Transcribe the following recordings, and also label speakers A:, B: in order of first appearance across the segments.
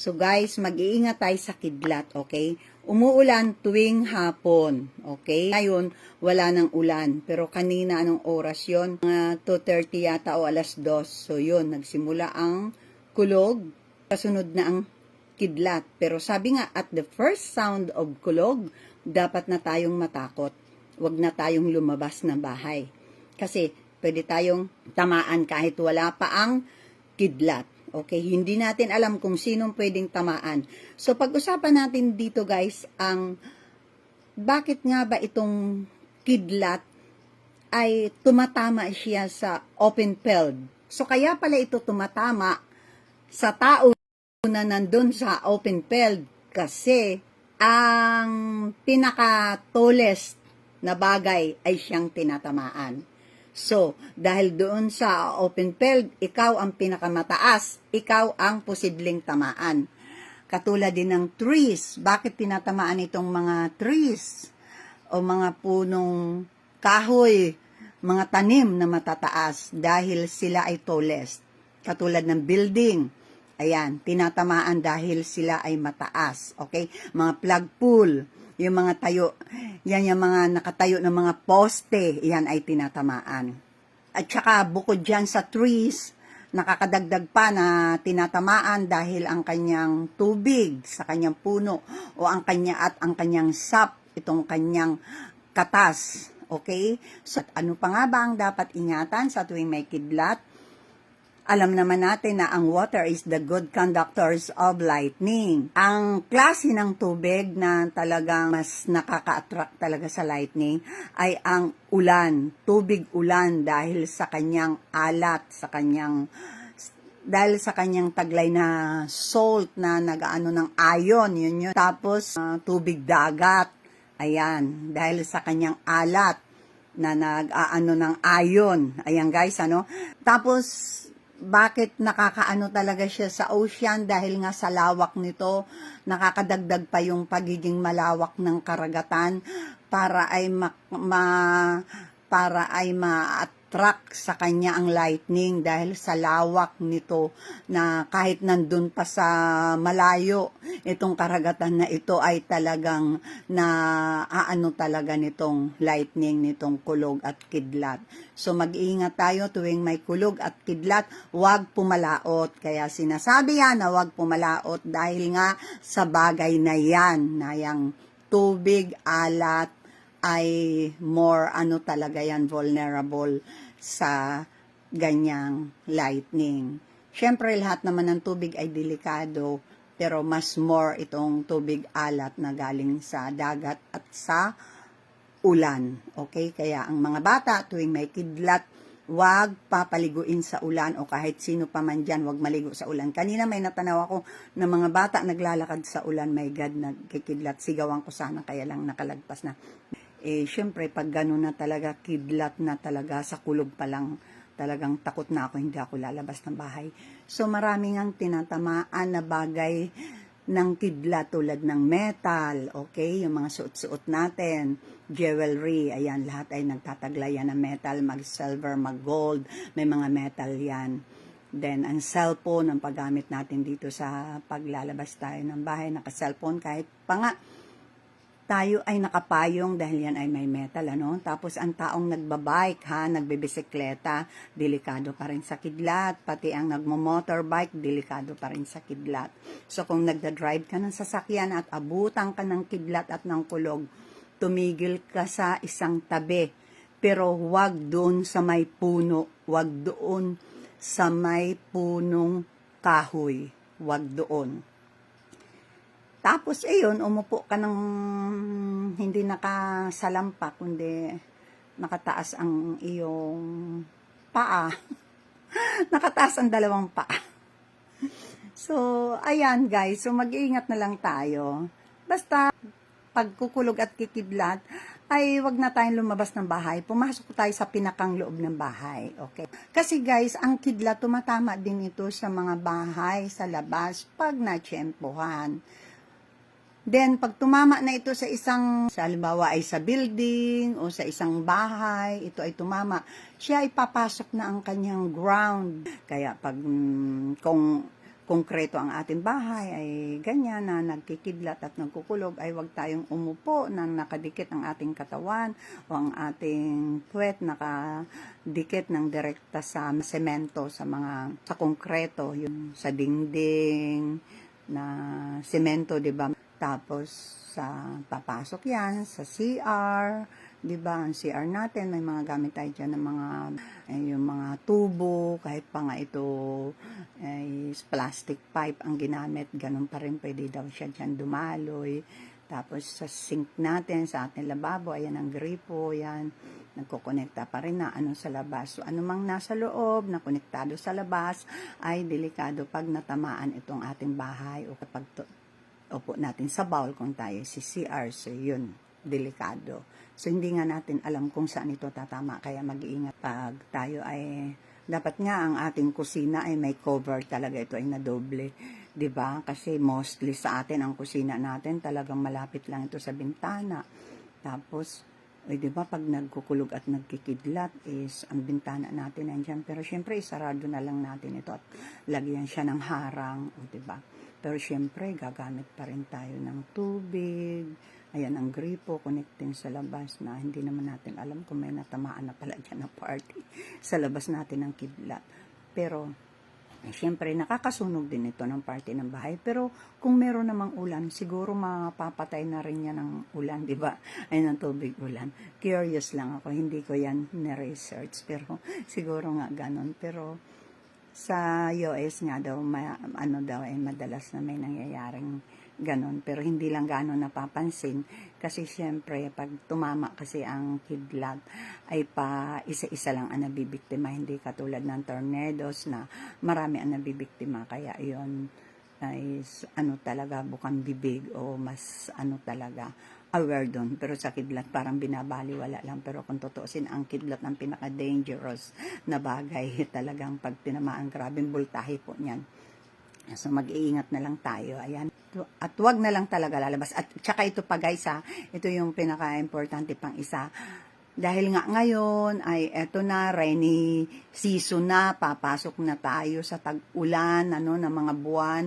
A: So guys, mag-iingat tayo sa kidlat, okay? Umuulan tuwing hapon, okay? Ngayon, wala nang ulan. Pero kanina, anong oras yon? Mga 2.30 yata o alas 2. So yun, nagsimula ang kulog. Kasunod na ang kidlat. Pero sabi nga, at the first sound of kulog, dapat na tayong matakot. Huwag na tayong lumabas ng bahay. Kasi pwede tayong tamaan kahit wala pa ang kidlat. Okay, hindi natin alam kung sinong pwedeng tamaan. So pag-usapan natin dito guys ang bakit nga ba itong kidlat ay tumatama siya sa open field. So kaya pala ito tumatama sa tao na nandun sa open field kasi ang pinaka-tallest na bagay ay siyang tinatamaan. So, dahil doon sa open field, ikaw ang pinakamataas, ikaw ang posibleng tamaan. Katulad din ng trees. Bakit tinatamaan itong mga trees o mga punong kahoy, mga tanim na matataas dahil sila ay tallest. Katulad ng building. Ayan, tinatamaan dahil sila ay mataas. Okay? Mga flagpole, yung mga tayo, yan yung mga nakatayo ng mga poste, yan ay tinatamaan. At saka bukod dyan sa trees, nakakadagdag pa na tinatamaan dahil ang kanyang tubig sa kanyang puno o ang kanya at ang kanyang sap, itong kanyang katas. Okay? So, ano pa nga ba ang dapat ingatan sa tuwing may kidlat? Alam naman natin na ang water is the good conductors of lightning. Ang klase ng tubig na talagang mas nakaka-attract talaga sa lightning ay ang ulan, tubig ulan dahil sa kanyang alat, sa kanyang dahil sa kanyang taglay na salt na nagaano ng ion, yun yun. Tapos ah, tubig dagat, ayan, dahil sa kanyang alat na nag-aano ng ion. Ayan guys, ano? Tapos bakit nakakaano talaga siya sa ocean dahil nga sa lawak nito? Nakakadagdag pa yung pagiging malawak ng karagatan para ay ma, ma- para ay ma-attract sa kanya ang lightning dahil sa lawak nito na kahit nandun pa sa malayo itong karagatan na ito ay talagang na aano talaga nitong lightning nitong kulog at kidlat. So mag-iingat tayo tuwing may kulog at kidlat, huwag pumalaot. Kaya sinasabi yan na huwag pumalaot dahil nga sa bagay na yan, na yung tubig, alat, ay more ano talaga yan, vulnerable sa ganyang lightning. Siyempre, lahat naman ng tubig ay delikado, pero mas more itong tubig alat na galing sa dagat at sa ulan. Okay? Kaya ang mga bata, tuwing may kidlat, wag papaliguin sa ulan o kahit sino pa man dyan, wag maligo sa ulan. Kanina may natanaw ako na mga bata naglalakad sa ulan, my God, nagkikidlat. Sigawan ko sana, kaya lang nakalagpas na. Eh, syempre, pag gano'n na talaga, kidlat na talaga, sa kulog pa lang, talagang takot na ako, hindi ako lalabas ng bahay. So, maraming ang tinatamaan na bagay ng kidlat tulad ng metal, okay, yung mga suot-suot natin, jewelry, ayan, lahat ay nagtataglayan ng metal, mag-silver, mag-gold, may mga metal yan. Then, ang cellphone, ang paggamit natin dito sa paglalabas tayo ng bahay, naka-cellphone, kahit pa nga, tayo ay nakapayong dahil yan ay may metal, ano? Tapos ang taong nagbabike, ha, nagbebisikleta, delikado pa rin sa kidlat. Pati ang nagmo-motorbike, delikado pa rin sa kidlat. So kung nagda-drive ka ng sasakyan at abutan ka ng kidlat at ng kulog, tumigil ka sa isang tabi. Pero huwag doon sa may puno, huwag doon sa may punong kahoy. Huwag doon. Tapos, ayun, umupo ka ng hindi nakasalampa, kundi nakataas ang iyong paa. nakataas ang dalawang paa. So, ayan guys. So, mag-iingat na lang tayo. Basta, pagkukulog at kikidlat, ay wag na tayong lumabas ng bahay. Pumasok tayo sa pinakang loob ng bahay. Okay? Kasi guys, ang kidlat, tumatama din ito sa mga bahay, sa labas, pag natsyempohan. Then, pag tumama na ito sa isang, sa halimbawa ay sa building o sa isang bahay, ito ay tumama, siya ay papasok na ang kanyang ground. Kaya pag, mm, kung, konkreto ang ating bahay ay ganyan na nagkikidlat at nagkukulog ay wag tayong umupo nang nakadikit ang ating katawan o ang ating puwet nakadikit ng direkta sa semento sa mga sa konkreto yung sa dingding na semento 'di ba tapos sa papasok yan sa CR 'di ba? Ang CR natin may mga gamit tayo diyan ng mga eh, yung mga tubo kahit pa nga ito ay plastic pipe ang ginamit ganun pa rin pwede daw siya diyan dumaloy. Tapos sa sink natin sa ating lababo ayan ang gripo yan. Nagkokonekta pa rin na ano sa labas. So anumang nasa loob na konektado sa labas ay delikado pag natamaan itong ating bahay o kapag upo natin sa bowl kung tayo si CR. So, yun, delikado. So, hindi nga natin alam kung saan ito tatama. Kaya mag-iingat pag tayo ay, dapat nga ang ating kusina ay may cover talaga. Ito ay nadoble. ba Kasi mostly sa atin, ang kusina natin talagang malapit lang ito sa bintana. Tapos, eh, 'di ba pag nagkukulog at nagkikidlat is ang bintana natin nandiyan pero syempre isarado na lang natin ito at lagyan siya ng harang, o 'di ba? Pero syempre, gagamit pa rin tayo ng tubig. Ayan ang gripo, connecting sa labas na hindi naman natin alam kung may natamaan na pala dyan na party sa labas natin ng kidlat. Pero, syempre, nakakasunog din ito ng party ng bahay. Pero, kung meron namang ulan, siguro mapapatay na rin yan ng ulan, di ba? Ay, ng tubig ulan. Curious lang ako, hindi ko yan na-research. Pero, siguro nga ganon. Pero, sa US nga daw, ma, ano daw, ay madalas na may nangyayaring ganon. Pero hindi lang ganon napapansin. Kasi syempre, pag tumama kasi ang kidlat, ay pa isa-isa lang ang nabibiktima. Hindi katulad ng tornadoes na marami ang nabibiktima. Kaya yon ay ano talaga, bukang bibig o mas ano talaga, aware doon. Pero sa kidlat parang binabaliwala lang. Pero kung tutuusin, ang kidlat ang pinaka-dangerous na bagay talagang pag tinamaan, grabing voltahe po niyan. So mag-iingat na lang tayo. Ayan. At wag na lang talaga lalabas. At tsaka ito pa guys ha, ito yung pinaka-importante pang isa. Dahil nga ngayon ay eto na, rainy season na, papasok na tayo sa tag-ulan, ano, ng mga buwan.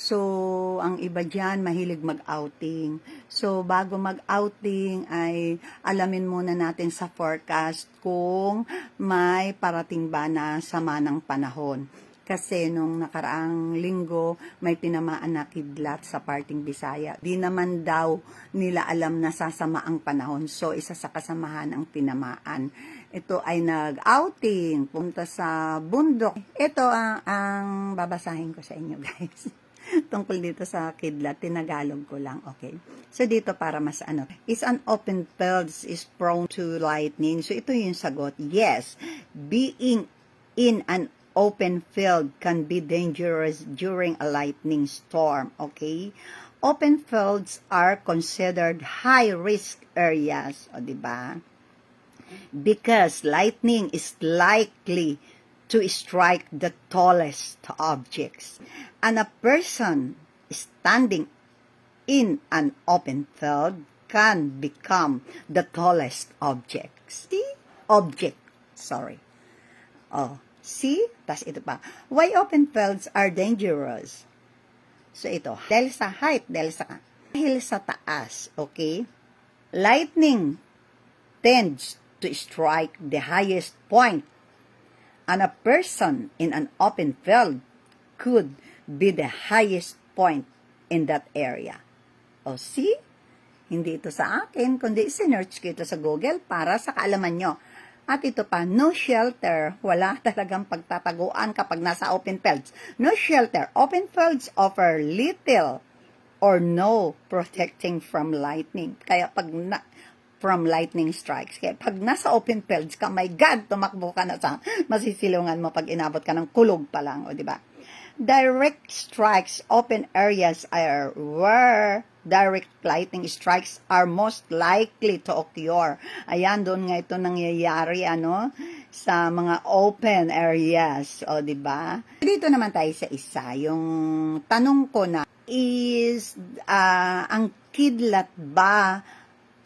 A: So, ang iba dyan, mahilig mag-outing. So, bago mag-outing ay alamin muna natin sa forecast kung may parating ba na sama ng panahon. Kasi nung nakaraang linggo, may tinamaan na kidlat sa parting Bisaya. Di naman daw nila alam na sasama ang panahon. So, isa sa kasamahan ang tinamaan. Ito ay nag-outing, punta sa bundok. Ito ang, ang babasahin ko sa inyo, guys. Tungkol dito sa kidlat, tinagalog ko lang, okay? So, dito para mas ano, is an open fields is prone to lightning. So, ito yung sagot. Yes, being in an open field can be dangerous during a lightning storm, okay? Open fields are considered high-risk areas, o di ba? Because lightning is likely to strike the tallest objects. And a person standing in an open field can become the tallest objects. See? Object. Sorry. Oh, see? Tas ito pa. Why open fields are dangerous? So ito, dahil sa height, dahil sa dahil sa taas, okay? Lightning tends to strike the highest point and a person in an open field could be the highest point in that area. O see? Hindi ito sa akin, kundi sinerch ko ito sa Google para sa kaalaman nyo. At ito pa, no shelter. Wala talagang pagtataguan kapag nasa open fields. No shelter. Open fields offer little or no protecting from lightning. Kaya pag na, from lightning strikes. Kaya pag nasa open fields ka, my God, tumakbo ka na sa masisilungan mo pag inabot ka ng kulog pa lang, o di ba? Direct strikes, open areas are where direct lightning strikes are most likely to occur. Ayan, doon nga ito nangyayari, ano, sa mga open areas, o di ba? Dito naman tayo sa isa, yung tanong ko na, is, ah, ang kidlat ba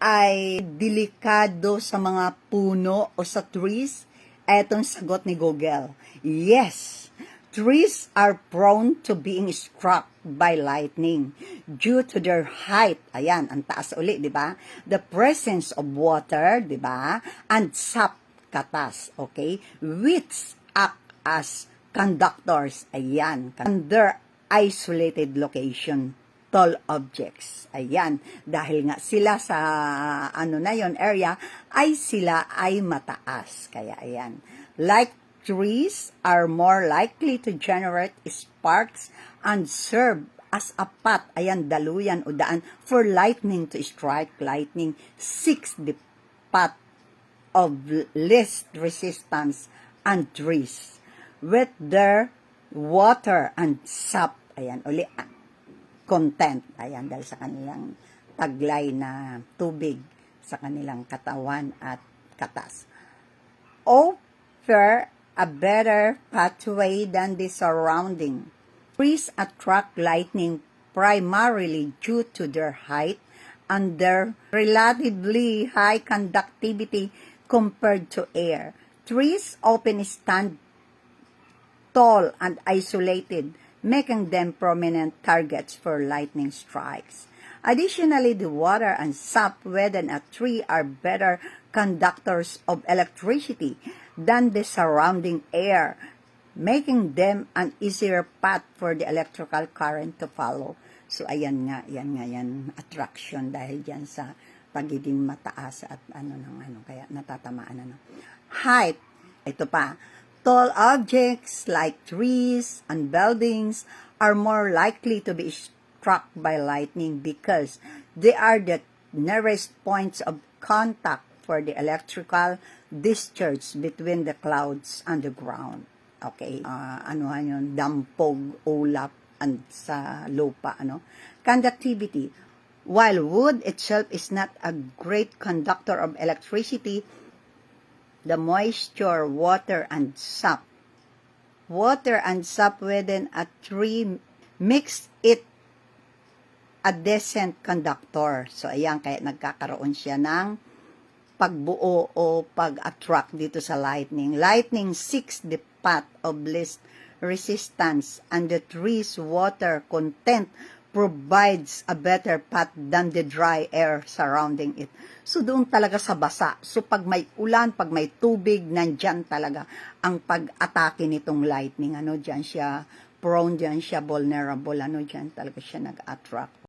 A: ay delikado sa mga puno o sa trees? Etong sagot ni Google. Yes. Trees are prone to being struck by lightning due to their height. Ayan, ang taas uli, di ba? The presence of water, di ba? And sap, katas, okay? Which act as conductors. Ayan, and their isolated location tall objects. Ayan, dahil nga sila sa ano na yon area ay sila ay mataas. Kaya ayan. Like trees are more likely to generate sparks and serve as a path, ayan, daluyan o daan for lightning to strike. Lightning seeks the path of least resistance and trees with their water and sap. Ayan, uli, content. Ayan, dahil sa kanilang taglay na tubig sa kanilang katawan at katas. Offer a better pathway than the surrounding. Trees attract lightning primarily due to their height and their relatively high conductivity compared to air. Trees often stand tall and isolated, making them prominent targets for lightning strikes. Additionally, the water and sap within a tree are better conductors of electricity than the surrounding air, making them an easier path for the electrical current to follow. So, ayan nga, yan nga yan, attraction dahil dyan sa pagiging mataas at ano ng ano, kaya natatamaan ano. Height, ito pa, Tall objects like trees and buildings are more likely to be struck by lightning because they are the nearest points of contact for the electrical discharge between the clouds and the ground. Okay, ah, ano yun, dampog, ulap, and sa lupa, ano. Conductivity. While wood itself is not a great conductor of electricity, the moisture, water, and sap. Water and sap within a tree makes it a decent conductor. So, ayan, kaya nagkakaroon siya ng pagbuo o pag-attract dito sa lightning. Lightning seeks the path of least resistance and the tree's water content provides a better path than the dry air surrounding it. So doon talaga sa basa. So pag may ulan, pag may tubig, nandyan talaga ang pag-atake nitong lightning. Ano, dyan siya prone, dyan siya vulnerable. Ano, dyan talaga siya nag-attract.